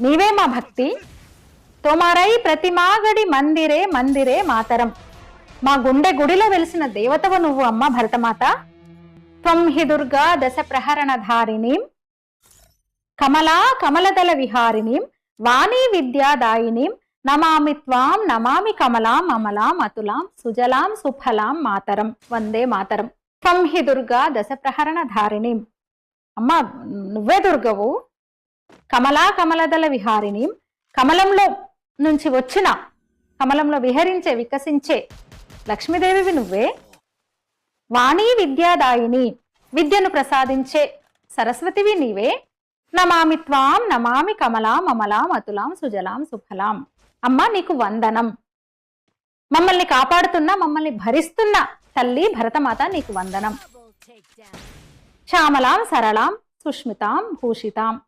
నీవే మా భక్తి. తోమారై ప్రతిమాగడి మందిరే మందిరే మాతరం. మా గుండె గుడిలో వెలిసిన దేవతవు నువ్వు అమ్మ భరతమాత. త్వం హి దుర్గా దశ ప్రహరణ కమలా కమలదల విహారిణీం. వాణీ విద్యాదాయినీం. నమామి త్వాం నమామి కమలాం అమలాం అతులాం సుజలాం సుఫలాం మాతరం. వందే మాతరం. త్వం హి దుర్గా దశ ప్రహరణ ధారిణి అమ్మ నువ్వే దుర్గవు. కమలా కమలదల విహారిణి కమలంలో నుంచి వచ్చిన కమలంలో విహరించే వికసించే లక్ష్మీదేవివి నువ్వే. వాణీ విద్యాదాయిని విద్యను ప్రసాదించే సరస్వతివి నీవే. నమామి త్వాం నమామి కమలాం అమలాం అతులాం సుజలాం సుఫలాం. అమ్మ నీకు వందనం. మమ్మల్ని కాపాడుతున్న మమ్మల్ని భరిస్తున్న తల్లి భరతమాత నీకు వందనం. శ్యామలాం సరళాం సుష్మితాం భూషితాం.